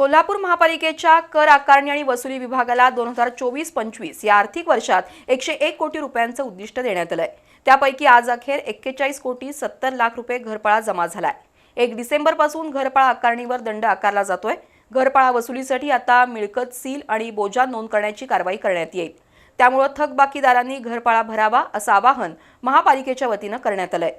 कोल्हापूर महापालिकेच्या कर आकारणी आणि वसुली विभागाला दोन हजार चोवीस पंचवीस या आर्थिक वर्षात एकशे एक कोटी रुपयांचं उद्दिष्ट देण्यात आलंय. त्यापैकी आज अखेर एक्केचाळीस कोटी सत्तर लाख रुपये घरपाळा जमा झालाय. एक डिसेंबरपासून घरपाळा आकारणीवर दंड आकारला जातोय. घरपाळा वसुलीसाठी आता मिळकत सील आणि बोजा नोंद करण्याची कारवाई करण्यात येईल. त्यामुळं थकबाकीदारांनी घरपाळा भरावा असं आवाहन महापालिकेच्या वतीनं करण्यात आलंय.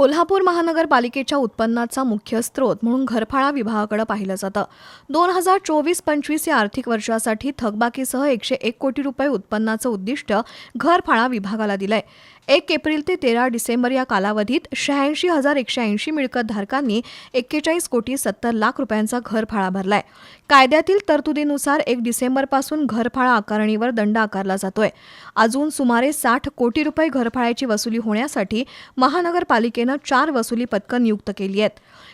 कोल्हापूर महानगरपालिकेच्या उत्पन्नाचा मुख्य स्रोत म्हणून घरफाळा विभागाकडे पाहिलं जातं. दोन हजार चोवीस पंचवीस या आर्थिक वर्षासाठी थकबाकीसह एकशे एक कोटी रुपये उत्पन्नाचं उद्दिष्ट घरफाळा विभागाला दिलंय. एक एप्रिल ते तेरा डिसेंबर या कालावधीत शहाऐंशी हजार एकशे ऐंशी मिळकतधारकांनी एक्केचाळीस कोटी सत्तर लाख रुपयांचा घरफाळा भरलाय. कायद्यातील तरतुदीनुसार एक डिसेंबरपासून घरफाळा आकारणीवर दंड आकारला जातोय. अजून सुमारे साठ कोटी रुपये घरफाळ्याची वसुली होण्यासाठी महानगरपालिकेनं चार वसुली पथकं नियुक्त केली आहेत.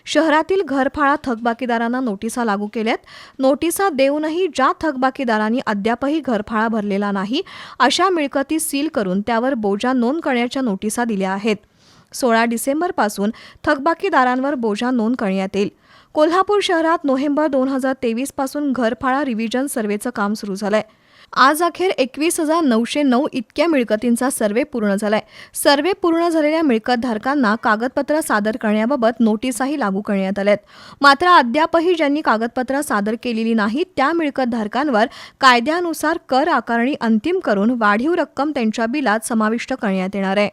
शहरातील घरफाळा थकबाकीदारांना नोटिसा लागू केल्यात. नोटिसा देऊनही ज्या थकबाकीदारांनी अद्यापही घरफाळा भरलेला नाही अशा मिळकती सील करून त्यावर बोजा नोंद करण्याच्या नोटिसा दिल्या आहेत. सोळा डिसेंबरपासून थकबाकीदारांवर बोजा नोंद करण्यात येईल. कोल्हापूर शहरात नोव्हेंबर दोन हजार तेवीसपासून घरफाळा रिव्हिजन सर्व्हेचं काम सुरू झालंय. आज अखेर एकवीस हजार नऊशे नऊ इतक्या मिळकतींचा सर्वे पूर्ण झालाय. सर्वे पूर्ण झालेल्या मिळकतधारकांना कागदपत्र सादर करण्याबाबत नोटीसही लागू करण्यात आल्यात. मात्र अद्यापही ज्यांनी कागदपत्र सादर केलेली नाहीत त्या मिळकतधारकांवर कायद्यानुसार कर आकारणी अंतिम करून वाढीव रक्कम त्यांच्या बिलात समाविष्ट करण्यात येणार आहे.